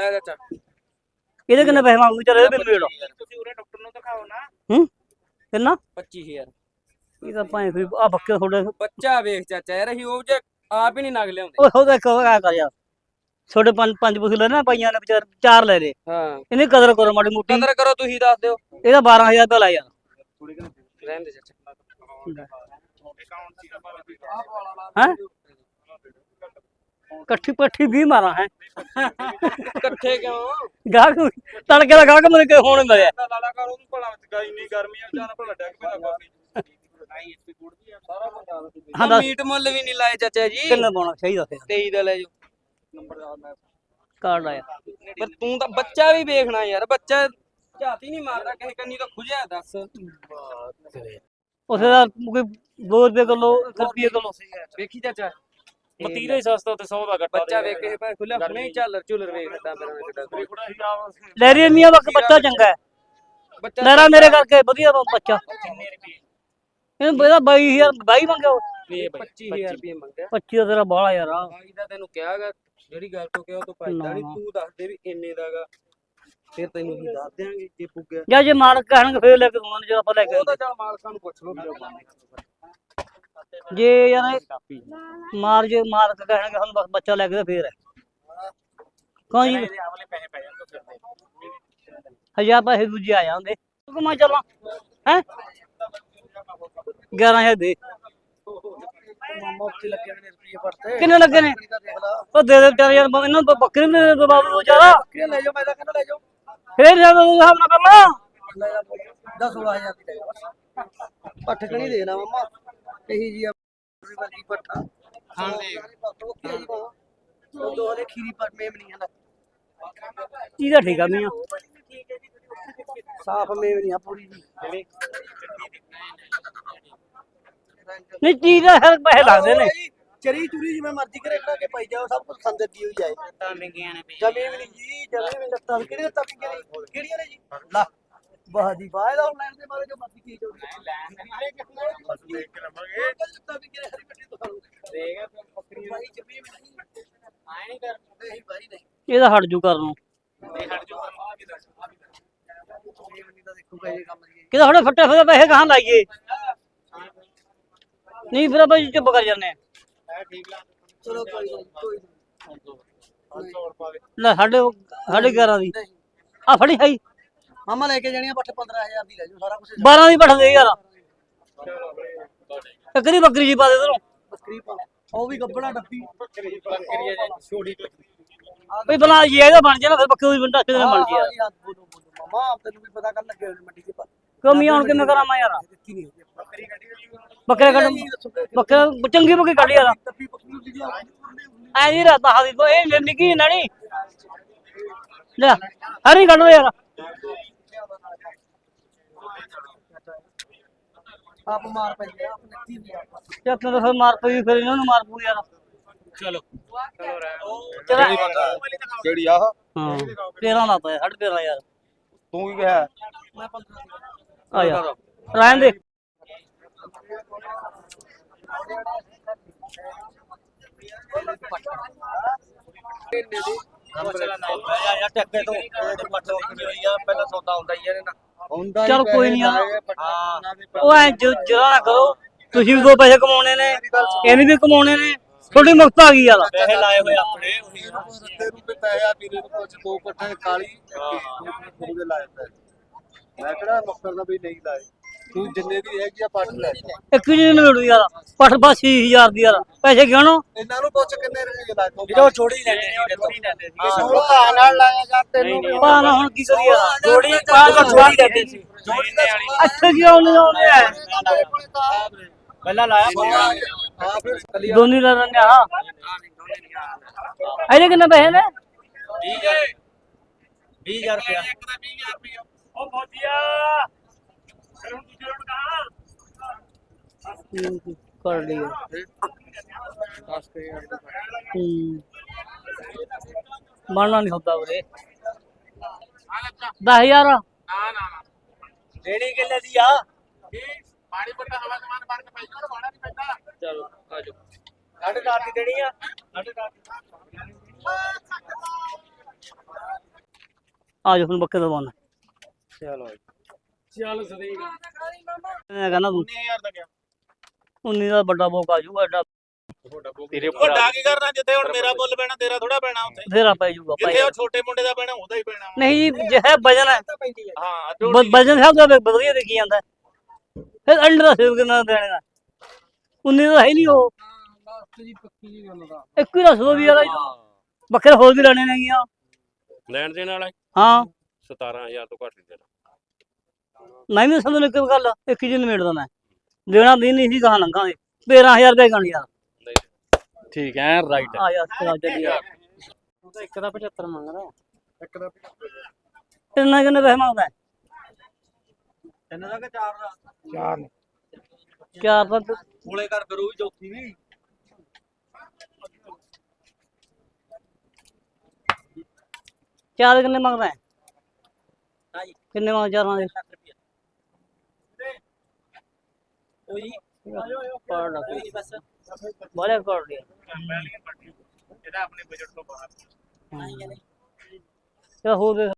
ਲੈ ਚਾਚਾ ਇਹਦੇ ਕਿੰਨੇ ਪੈਸੇ ਮੰਗੂ? ਚੱਲ ਇਹਦੇ ਬਿੱਲ ਵੇੜੋ ਤੁਸੀਂ ਉਰੇ ਡਾਕਟਰ ਨੂੰ ਦਿਖਾਓ ਨਾ। ਹੂੰ? ਕਿੰਨਾ? 25000 ਇਹ ਤਾਂ ਭਾਵੇਂ ਫਿਰ ਆ ਬੱਕੇ ਥੋੜੇ ਬੱਚਾ ਵੇਖ ਚਾਚਾ ਯਾਰ ਅਸੀਂ ਉਹ ਜੇ ਆਪ ਹੀ ਨਹੀਂ ਨਗ ਲਿਆਉਂਦੇ। ਓਏ ਉਹਦਾ ਆ ਕਰ ਯਾਰ। ਛੋਟੇ ਪੰਜ ਪੰਜ ਪੁੱਛ ਲੈ ਨਾ ਪਾਈਆਂ ਨੇ ਵਿਚਾਰ ਚਾਰ ਲੈ ਲੈ ਹਾਂ। ਇਹਨੇ ਕਦਰ ਕਰੋ ਮਾੜੀ ਮੋਟੀ। ਕਦਰ ਕਰੋ ਤੁਸੀਂ ਦੱਸ ਦਿਓ। ਇਹਦਾ 12000 ਰੁਪਏ ਲੈ ਯਾਰ ਰਹਿਣ ਦੇ ਚਾਚਾ। ਹੈ? ਇਕੱਠੀ ਪੱਠੀ ਵੀ ਮਾਰਾਂ ਹੈ। ਇਕੱਠੇ ਕਿਉਂ? ਗਾਹਕ ਤੜਕੇ ਦਾ ਗਾਹਕ ਮੇਰੇ ਕੋਲ ਹੁਣ ਮਿਲਿਆ। ਲਾਲਾ ਕਰ ਉਹਨੂੰ ਭਲਾ ਗਾਈ ਇੰਨੀ ਗਰਮੀ ਆ ਵਿਚਾਰਾ ਭਲਾ ਡੈਕ ਪੈਂਦਾ ਕਾਫੀ। ਹਾਂ ਦੱਸ। ਮੀਟ ਮੁੱਲ ਵੀ ਨਹੀਂ ਲਾਏ ਚਾਚਾ ਜੀ। ਕਿੰਨਾ ਪਾਉਣਾ? ਚਾਹੀਦਾ ਫਿਰ 23 ਦਾ ਲੈ ਜਾਓ। ਕਾਰਡ ਆਇਆ ਪਰ ਤੂੰ ਤਾਂ ਬੱਚਾ ਵੀ ਵੇਖਣਾ ਯਾਰ ਬੱਚਾ ਝਾਤੀ ਨਹੀਂ ਮਾਰਦਾ ਕਿਸੇ ਕੰਨੀ ਤਾਂ ਖੁਜਿਆ ਦੱਸ। ਉਸੇ ਦਾ ਕੋਈ 2 ਰੁਪਏ ਕਿਲੋ 1 ਰੁਪਏ ਕਿਲੋ। ਵੇਖੀ ਚਾਚਾ। ਮਤੀਰਾ ਹੀ ਸਸਤਾ ਤੇ 100 ਦਾ ਘੱਟਾ ਬੱਚਾ ਵੇਖ ਕੇ ਭਾਵੇਂ ਖੁੱਲਾ ਨਹੀਂ ਝਾਲਰ ਝੁਲਰ ਵੇਖਦਾ ਮੇਰਾ ਕਿੱਡਾ ਲੈਰੀ ਮੀਆਂ ਬੱਕ ਬੱਚਾ ਚੰਗਾ ਹੈ। ਬੱਚਾ ਲੈਰਾ ਮੇਰੇ ਕਰਕੇ ਵਧੀਆ ਬੱਚਾ। ਇਹਨੂੰ ਇਹਦਾ 22000 22 ਮੰਗਿਆ ਉਹ। 25000 ਰੁਪਏ ਮੰਗਿਆ। 25 ਦਾ ਤੇਰਾ ਬਾਹਲਾ ਯਾਰ ਆ। ਬਾਈ ਦਾ ਤੈਨੂੰ ਕਿਹਾਗਾ ਜਿਹੜੀ ਗੱਲ ਤੋਂ ਕਿਹਾ ਉਹ ਤੋਂ ਭੱਜਦਾ ਨਹੀਂ। ਤੂੰ ਦੱਸ ਦੇ ਵੀ ਇੰਨੇ ਦਾਗਾ। ਫਿਰ ਤੈਨੂੰ ਅਸੀਂ ਦੱਸ ਦਿਆਂਗੇ ਜੇ ਪੁੱਗਿਆ। ਜਾਂ ਜੇ ਮਾਲਕ ਕਹਿਣਗੇ ਫੇਰ ਲੈ ਕੇ ਦੂੰਗਾ ਜੇ ਆਪਾਂ ਲੈ ਕੇ ਉਹ ਤਾਂ ਚੱਲ ਮਾਲਕਾਂ ਨੂੰ ਪੁੱਛ ਲਓ ਫਿਰ ਜੇ ਯਾਰ ਇਹ ਮਾਰ ਜੇ ਮਾਲਕ ਕਹਿਣਗੇ ਹੁਣ ਬਸ ਬੱਚਾ ਲੈ ਕੇ ਤੇ ਫੇਰ। ਹੈ ਕੌਣ ਜੀ? ਆਵਲੇ ਪੈਸੇ ਪੈ ਜਾਂਦੇ ਹਜ਼ਾਰ ਪੈਸੇ ਦੂਜੇ ਆ ਜਾਂਦੇ ਤੂੰ ਮੈਂ ਚੱਲਾਂ। ਹੈ? 11000 ਦੇ। ਮੁਫਤ ਲੱਗੇ ਨੇ ਰੁਪਏ ਪੜਤੇ ਕਿੰਨੇ ਲੱਗੇ ਨੇ? ਉਹ ਦੇ ਦੇ ਵਿਚਾਰੇ ਯਾਰ, ਇਹਨਾਂ ਨੂੰ ਬੱਕਰੀ ਦੇ ਦੇ ਬਾਬੂ ਵਿਚਾਰਾ ਕਿ ਲੈ ਜਾਓ ਮੈਂ ਤਾਂ ਕਹਿੰਦਾ ਲੈ ਜਾਓ ਫੇਰ ਜਦੋਂ ਹਿਸਾਬ ਨਾਲ ਕਰ 10 16000 ਦੀ ਲੈ ਜਾਓ ਪੱਠ ਕਣੀ ਦੇਣਾ, ਮਮਾ? ਕਹੀ ਜੀ ਵਰਗੀ ਪੱਠਾ ਖਾਣ ਦੇ ਦੋ ਹਲੇ ਖੀਰੀ ਪਰ ਮੇਮ ਨਹੀਂ ਹੈ ਇਹਦਾ ਠੀਕ ਆ ਮੀਆਂ? ਸਾਫ਼ ਮੇਮ ਨਹੀਂ ਆ ਪੂਰੀ ਜੀ। ਨਹੀਂ ਚੀਜ਼ ਦਾ ਹਰ ਪੈਸੇ ਲੱਗਦੇ ਨੇ? ਚਰੀ ਚੂਰੀ ਜਿਵੇਂ ਮਰਜ਼ੀ ਕਰੇ ਕਰਾ ਕੇ ਪਾਈ ਜਾਓ ਸਭ ਕੁਝ ਖੰਦਰ ਦੀ ਹੋਈ ਜਾਏ। ਤਾਂ ਮਹਿੰਗੀਆਂ ਨੇ ਜਮੀਨ ਨਹੀਂ ਜੀ ਜਮੀਨ ਨਹੀਂ ਲੱਤਾਂ ਕਿਹੜੀ ਲੱਤਾਂ ਪਿੰਗੀਆਂ ਨੇ ਕਿਹੜੀਆਂ ਨੇ ਜੀ? ਲਾ ਵਾਹ ਦੀ ਵਾਹ ਇਹਦਾ ਆਨਲਾਈਨ ਦੇ ਬਾਰੇ ਜੋ ਮਰਜ਼ੀ ਚੀਜ਼ ਹੋਵੇ। ਦੇਖ ਕੇ ਲਵਾਂਗੇ। ਲੱਤਾਂ ਵੀ ਕਿਹੜੇ ਹਰੀ ਪੱਟੀ ਤੋਂ ਦੇਗਾ ਬੱਕਰੀ ਭਾਈ ਜਮੀਨ ਨਹੀਂ। ਆਏ ਨਹੀਂ ਕਰ। ਨਹੀਂ ਭਾਈ ਨਹੀਂ। ਇਹਦਾ ਹਟ ਜੂ ਕਰਨ ਨੂੰ। ਦੇ ਹਟ ਜੋ ਆ ਵੀ ਦੱਸ ਆ ਵੀ ਜਮੀਨ ਨਹੀਂ ਤਾਂ ਦੇਖੋ ਕਹੇ ਕੰਮ ਜੀ। ਕਿਦਾ ਥੋੜੇ ਫੱਟੇ ਹੋਏ ਪੈਸੇ ਕਹਾਂ ਲਾਈਏ? ਨਹੀਂ ਫਿਰ ਆਪਾਂ ਚੁੱਪ ਕਰ ਜਾਂਦੇ ਆ। ਠੀਕ ਲਾ ਚਲੋ ਕੋਈ ਨਹੀਂ ਕੋਈ ਨਹੀਂ। 500 ਰੁਪਏ ਲੈ ਸਾਡੇ ਸਾਡੇ 11 ਦੀ। ਆ ਫੜੀ ਹਾਈ ਮਾਮਾ ਲੈ ਕੇ ਜਾਣੀ ਆ ਪੱਠ 15000 ਦੀ ਲੈ ਜਾਓ ਸਾਰਾ ਕੁਝ 12 ਦੀ ਪਠਦੇ ਯਾਰ। ਦੀ ਬੱਕਰੀ ਜੀ ਪਾ ਦੇ ਤੈਨੂੰ ਬੱਕਰੀ ਪਾ ਉਹ ਵੀ ਗੱਬੜਾ ਡੱਬੀ। ਬੱਕਰੀ ਬੱਕਰੀ ਹੈ ਛੋਟੀ ਵੀ ਬਲਾ ਜੀ ਇਹਦਾ ਬਣ ਜਾਣਾ ਫਿਰ ਬੱਕਰੀ ਦੀ ਬੰਦਾ ਕਿਤੇ ਬਣ ਗਿਆ। ਮਾਮਾ ਤੈਨੂੰ ਵੀ ਪਤਾ ਕਰ ਲੱਗੇ ਮੰਡੀ ਦੇ ਪਰ ਕਮੀ ਹੁਣ ਕਿਵੇਂ ਕਰਾਂ ਮੈਂ ਯਾਰ? ਬੱਕਰੀ ਕੱਢੀ ਬੱਕਰੇ ਚੰਗੀ ਬੱਕਰੀ ਕੱਢ ਯਾਰ। ਐ ਨਹੀਂ ਰਹਤਾ ਹਾਦੀ ਕੋ ਇਹ ਨਿੱਕੀ ਨਣੀ। ਲੈ ਹਰੀ ਕੱਢ ਯਾਰ। ਆਪ ਮਾਰ ਪੈਂਦੇ ਆ, ਆਪ ਨੱਤੀ ਵੀ ਆਪਾਂ ਚੱਕ ਤਾਂ ਫਿਰ ਮਾਰ ਪਈ ਫਿਰ ਇਹਨਾਂ ਨੂੰ ਮਾਰ ਪੂ ਯਾਰ। ਚਲੋ। ਚਲੋ। ਕਿਹੜੀ ਆਹ ਹਾਂ 13 ਲਾਤਾ ਯਾਰ 13 ਯਾਰ। ਤੂੰ ਕੀ ਕਿਹਾ? ਮੈਂ 15 ਦੀ ਆ। ਯਾਰ ਰਹਿਣ ਦੇ। ਯਾਰ ਟੱਕੇ ਤੋਂ। ਪੱਟੋ ਹੋਈ ਆ ਪਹਿਲਾਂ ਸੌਦਾ ਹੁੰਦਾ ਹੀ ਇਹਦੇ ਨਾਲ। ਹੁੰਦਾ ਚੱਲ ਕੋਈ ਨਹੀਂ ਉਹ ਐ ਜਰਾ ਨਾ ਕਰੋ ਤੁਸੀਂ ਵੀ ਦੋ ਪੈਸੇ ਕਮਾਉਣੇ ਨੇ ਇਹਨੇ ਵੀ ਕਮਾਉਣੇ ਨੇ ਥੋੜੀ ਮੁਕਤ ਆ ਗਈ ਯਾਰ ਪੈਸੇ ਲਾਏ ਹੋਏ ਆਪਣੇ ਉਹੀ ਰੱਤੇ ਨੂੰ ਪੈਸਾ ਵੀਰੇ ਨੂੰ ਕੁਝ ਦੋ ਪੱਠੇ ਕਾਲੀ ਉਹਦੇ ਲਾਏ ਪੈਸੇ। ਮੈਂ ਕਿਹੜਾ ਮੁਖਤਰ ਦਾ ਵੀ ਨਹੀਂ ਲਾਏ। ਤੂੰ ਜਿੰਨੇ ਦੀ ਹੈਗੀ ਆ ਪੱਠ ਲੈ। ਇੱਕ ਜੀ ਨੂੰ ਮਿਲੂ ਯਾਰ। ਪੱਠ ਬਸ 6000 ਦੀ ਯਾਰ। ਪੈਸੇ ਗਿਣੋ ਇਹਨਾਂ ਨੂੰ ਪੁੱਛ ਕਿੰਨੇ ਰੁਪਏ ਤੂੰ ਜਿਹੜਾ ਛੋੜੀ ਲੈਂਦੇ ਸੀ ਛੋੜੀ ਲੈਂਦੇ ਸੀ ਸੌਦਾ ਨਾਲ ਲਾਇਆ ਜਾ ਤੈਨੂੰ ਵੀ ਪਾ ਨਾ ਹੁਣ ਕੀ ਕਰੀ ਯਾਰ? ਜੋੜੀ ਪਾ ਤਾਂ ਛੋੜੀ ਲੈਂਦੇ ਸੀ। ਜੋੜੀ ਦਾ ਅੱਛੇ ਕਿਉਂ ਨਹੀਂ ਆਉਂਦੇ ਐ ਪਹਿਲਾਂ ਲਾਇਆ ਹਾਂ ਫਿਰ ਦੋਨੀ ਲੈ ਲੈਣੇ ਆ ਇਹਦੇ ਕਿੰਨੇ ਪੈਸੇ ਨੇ? 20000 20000 ਰੁਪਇਆ। ਉਹ ਫੌਜੀਆ ਕਹਾਂ ਕਰ ਲਈ ਹੂੰ। ਬਣਨਾ ਨਹੀਂ ਹੁੰਦਾ ਵੀਰੇ। 10000 ਨਾ ਨਾ ਨਾ ਦੇਣੀ ਕਿੰਨੇ ਦੀ ਆ? ਪਾਣੀ ਪੱਟਾ ਹਵਾ ਸਮਾਨ ਮਾਰ ਕੇ ਪੈਸਾ ਨਾ ਬਾੜਾ ਨਹੀਂ ਪੈਂਦਾ ਚਲੋ ਆਜੋ ਸਾਢੇ ਚਾਰ ਦੀ ਦੇਣੀ ਆ? ਸਾਢੇ ਚਾਰ ਦੀ। ਆ ਜਾ ਹੁਣ ਬੱਕੇ ਦਵਾਉਣਾ ਚਲੋ ਚੱਲ ਸਦੀਕ ਮੈਂ ਕਹਿੰਦਾ ਤੂੰ 19000 ਦਾ ਗਿਆ। 19 ਦਾ ਵੱਡਾ ਬੋਕ ਆ ਜਾਊਗਾ ਐਡਾ ਤੇਰੇ ਵੱਡਾ ਕੀ ਕਰਨਾ ਜਿੱਥੇ ਹੁਣ ਮੇਰਾ ਮੁੱਲ ਪੈਣਾ ਤੇਰਾ ਥੋੜਾ ਪੈਣਾ ਉੱਥੇ। ਬਥੇਰਾ ਪੈ ਜਾਊਗਾ ਭਾਈ ਜਿੱਥੇ ਉਹ ਛੋਟੇ ਮੁੰਡੇ ਦਾ ਪੈਣਾ ਉਹਦਾ ਹੀ ਪੈਣਾ ਵਾ। ਨਹੀਂ ਜੀ ਜੇ ਹੈ ਵਜਨ ਹੈ ਹਾਂ ਬ- ਝੋਟੀ ਵਜਨ ਸਾਹਿਬ ਦਾ ਵਧੀਆ ਦੇਖੀ ਜਾਂਦਾ। ਫਿਰ ਅੰਡਰ ਦਾ ਸੇਵ ਕਿੰਨਾ ਦੇਣੇ ਦਾ। 19 ਦਾ ਹੈ ਨਹੀਂ ਉਹ। ਲਾਸਟ ਜੀ ਪੱਕੀ ਜੀ ਗੱਲ ਦਾ ਇੱਕ ਹੀ ਦੱਸ ਦੋ ਵੀ ਯਾਰ ਬੱਕਰੇ ਹੋਰ ਵੀ ਲੈਣੇ ਨੇਗੀਆਂ। ਲੈਣ ਦੇਣ ਵਾਲਾ ਹਾਂ। 17000 ਤੋਂ ਘੱਟ ਨਹੀਂ ਦੇਣਾ। ਮੈਂ ਵੀ ਸਮਝ ਇੱਕ ਗੱਲ ਇੱਕ ਜੀ ਨਿਮੇੜਦਾ ਮੈਂ। ਦੇਣਾ ਦੀ ਨਹੀਂ ਸੀ ਕਹਾਂ ਲੰਘਾਂਗੇ। 13000 ਰੁਪਏ ਗਣ ਯਾਰ। ਠੀਕ ਹੈ ਰਾਈਟ ਆ ਯਾਰ ਚਲਾ ਚੱਲੀ ਯਾਰ। ਤੂੰ ਤਾਂ ਇੱਕ ਦਾ 75 ਮੰਗਦਾ ਇੱਕ ਦਾ ਕਿੰਨਾ ਕਿੰਨੇ ਪੈਸੇ ਮੰਗਦਾ? ਹੈ? ਤਿੰਨ ਦਾ ਕਿ ਚਾਰ ਦਾ? ਚਾਰ ਨੇ। ਚਾਰ ਤੂੰ- ਕੋਲੇ ਕਰ ਫਿਰ ਉਹ ਵੀ ਚੌਥੀ ਵੀ। ਚਾਰ ਕਿੰਨੇ ਮੰਗਦਾ? ਹੈ? ਹਾਂਜੀ ਕਿੰਨੇ ਮੰਗ ਚਾਰਾਂ ਦੇ ਉਹ ਜੀ ਕਾਰਡ ਆ ਕੋਈ। ਨੀ ਬਸ ਬੜੇ ਕਾਰਡ ਲਿਆ ਇਹਦਾ ਆਪਣੇ ਬਜਟ ਤੋਂ ਬਾਹਰ। ਨੇ ਹੋ ਗਏ